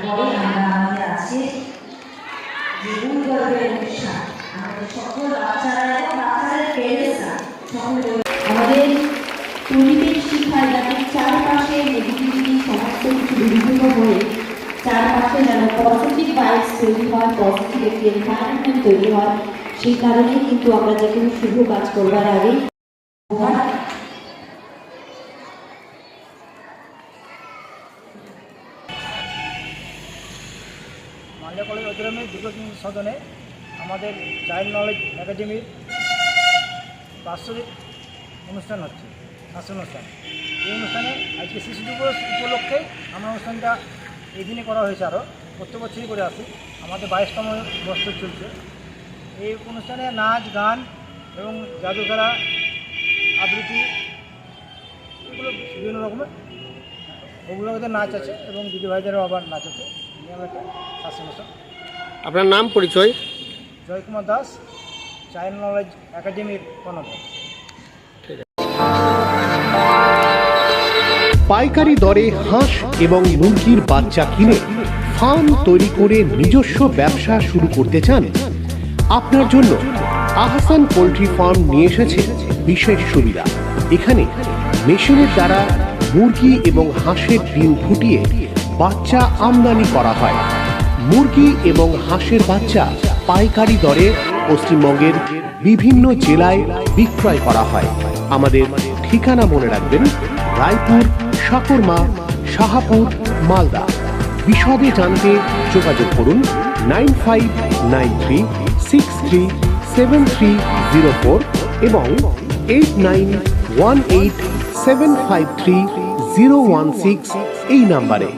তারপরে আমরা আমাদের আছে যে গুণ গর্বের অনুষ্ঠান আমাদের সকল বাচ্চারা এবং বাচ্চাদের পেরেন্টসরা সকলে আমাদের পরিবেশ শিক্ষায় যাতে চারপাশে নেগেটিভিটি সমস্ত কিছু বিভিন্ন হয়ে চারপাশে যেন পজিটিভ ভাইবস তৈরি হয় পজিটিভ একটি এনভায়রনমেন্ট তৈরি হয়, সেই কারণেই কিন্তু আমরা যে কোনো শুভ কাজ করবার আগে মালদা কলেজ অধিরামে দুর্গা সদনে আমাদের চাইল্ড নলেজ একাডেমির বাৎসরিক অনুষ্ঠান হচ্ছে শাস্ত্র অনুষ্ঠান। এই অনুষ্ঠানে আজকে শিশু দিবস উপলক্ষে আমার অনুষ্ঠানটা এই দিনে করা হয়েছে আরও, প্রত্যেক বছরই করে আসি। আমাদের বাইশতম বছর চলছে। এই অনুষ্ঠানে নাচ, গান এবং জাদুঘরা, আবৃত্তি এগুলো বিভিন্ন রকমের। অভিভাবকদের নাচ আছে এবং দিদিভাইদেরও আবার নাচ আছে। আপনার নাম পরিচয়? জয়কুমার দাস চাইল্ড নলেজ একাডেমির কর্ণধার পাইকারি দরে হাঁস এবং মুরগির বাচ্চা কিনে ফার্ম তৈরি করে নিজস্ব ব্যবসা শুরু করতে চান? আপনার জন্য আহসান পোলট্রি ফার্ম নিয়ে এসেছে বিশেষ সুবিধা। এখানে মেশিনের দ্বারা মুরগি এবং হাঁসের ডিম ফুটিয়ে বাচ্চা আমদানি করা হয়। মুরগি এবং হাঁসের বাচ্চা পাইকারি দরে পশ্চিমবঙ্গের বিভিন্ন জেলায় বিক্রয় করা হয়। আমাদের ঠিকানা মনে রাখবেন, রায়পুর, সাকরমা, শাহাপুর, মালদা। বিশদে জানতে যোগাযোগ করুন nine five nine three six three seven three zero four এবং eight nine one eight seven five three zero one six এই নাম্বারে।